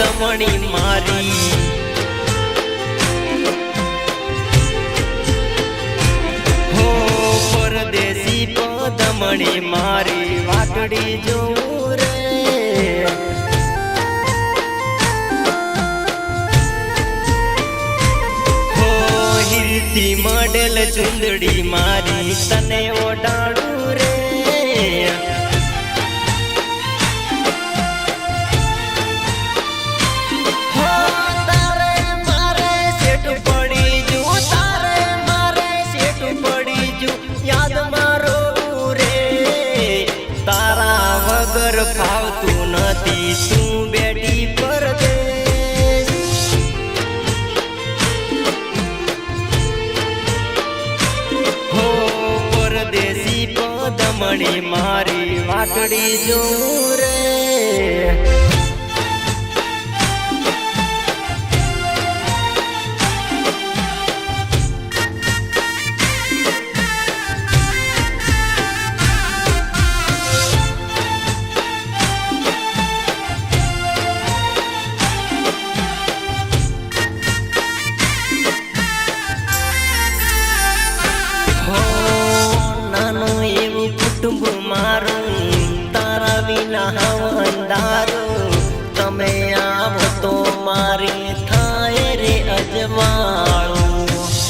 તમણી મારી. હો પરદેશી પદમણી મારી વાટડી જો રે. હો મડેલ ચુંદડી મારી, તને ઓડાડું પદમણી મારી વાટડી જોઉં કુટુંબ મારું, તારા વિના હવ અંધારું. તમે આવો તો મારી થાય રે અજવાળું,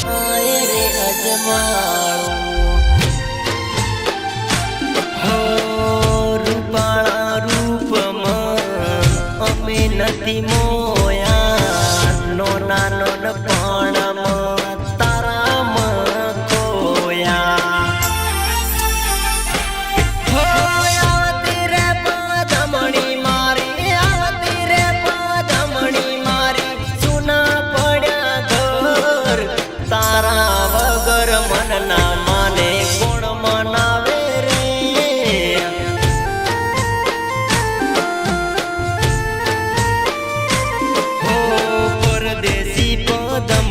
થાય રે અજવાળું. હો, રૂપાળા રૂપમાં અમે નથી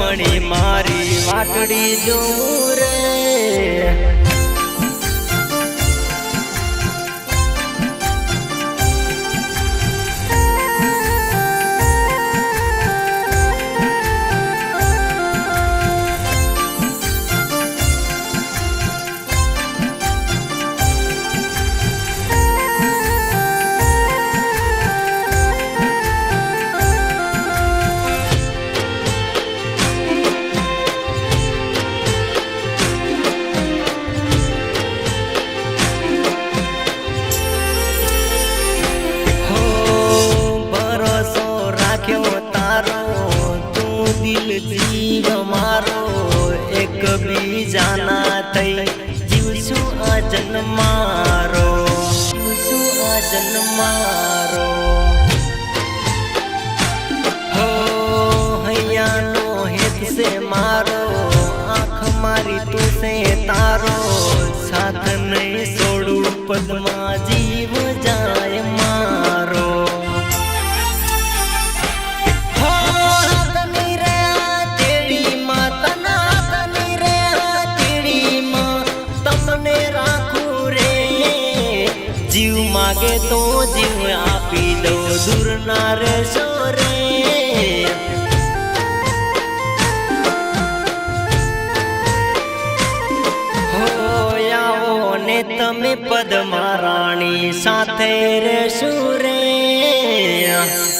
પદમણી મારી વાટડી જોઉં જન્મારો જીવશું આ જન્મારો હો, હૈયાનો હેત મારો. આંખ મારી તું છે તારો. સાથ નહીં છોડું પદમાં જીવ માગે તો જીવ આપી દો દૂર ના રે. ને તમે પદ્મા રાણી સાથે રહેશું રે.